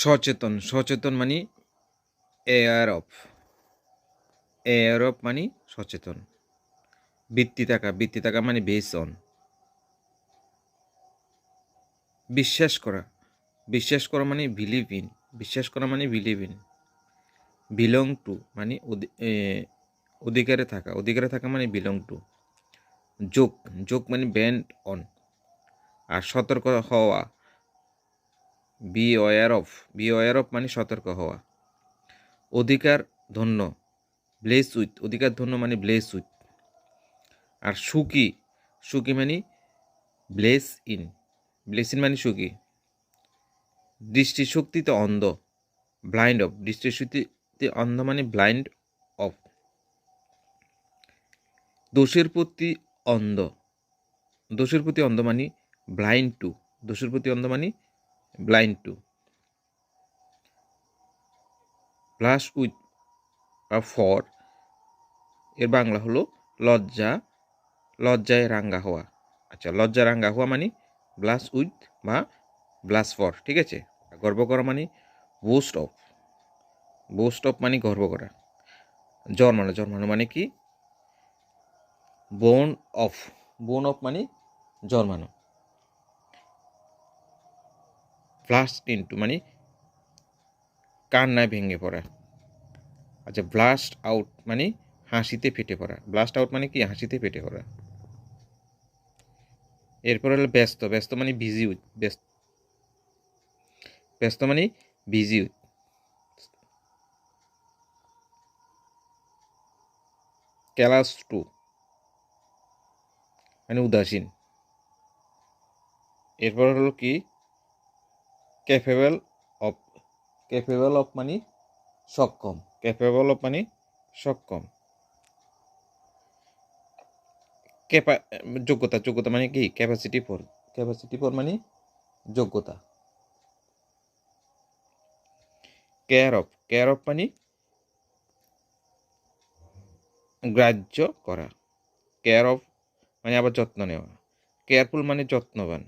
সচেতন সচেতন মানে এয়ার অফ এয়ার অফ মানে সচেতন। বৃত্তি থাকা বৃত্তি থাকা মানে বেস অন বিশ্বাস করা বিশ্বাস করা মানে বিলিভ ইন বিশ্বাস করা মানে বিলিভ ইন বিলং টু মানে অধি- অধিকারে থাকা অধিকারে থাকা মানে বিলং টু যোগ যোগ মানে ব্যান্ড অন আর সতর্ক হওয়া B wire of, B wire of মানে সতর্ক হওয়া। অধিকার ধন্য ব্লেস উইথ অধিকার ধন্য মানে ব্লেস উইথ আর সুখী সুখী মানে ব্লেস ইন ব্লেস ইন মানে সুখী। দৃষ্টিশক্তিতে অন্ধ ব্লাইন্ড অফ দৃষ্টিশক্তিতে অন্ধ মানে ব্লাইন্ড অফ দোষের প্রতি অন্ধ, দোষের প্রতি অন্ধ মানে ব্লাইন্ড টু দোষের প্রতি অন্ধ মানে ব্লাইন্ড টু প্লাস উইথ বা ফর এর বাংলা হলো লজ্জা, লজ্জায় রাঙ্গা হওয়া। আচ্ছা লজ্জা রাঙ্গা হওয়া মানে ব্লাস উইথ বা ব্লাস ফর ঠিক আছে? গর্ব করা মানে বোস্ট অফ বোস্ট অফ মানে গর্ব করা। জন্মানো জন্মানো মানে কি? বোন অফ বোন অফ মানে জন্মানো। ব্লাস্ট ইন্টু মানে কান্নায় ভেঙে পড়া। আচ্ছা ব্লাস্ট আউট মানে হাসিতে ফেটে পড়া। ব্লাস্ট আউট মানে কি? হাসিতে ফেটে পড়া। এরপর হলো ব্যস্ত। ব্যস্ত মানে বিজি ব্যস্ত। ব্যস্ত মানে বিজি ক্লাস টু মানে উদাসীন। এরপর হলো কি? ক্যাপেবল অফ ক্যাপেবল অফ মানে সক্ষম ক্যাপেবল অফ মানে সক্ষম ক্যাপা যোগ্যতা যোগ্যতা মানে কি? ক্যাপাসিটি ফর ক্যাপাসিটি ফর মানে যোগ্যতা. কেয়ার অফ কেয়ার অফ মানে গ্রাহ্য করা. কেয়ার অফ মানে আবার যত্ন নেওয়া. কেয়ারফুল মানে যত্নবান।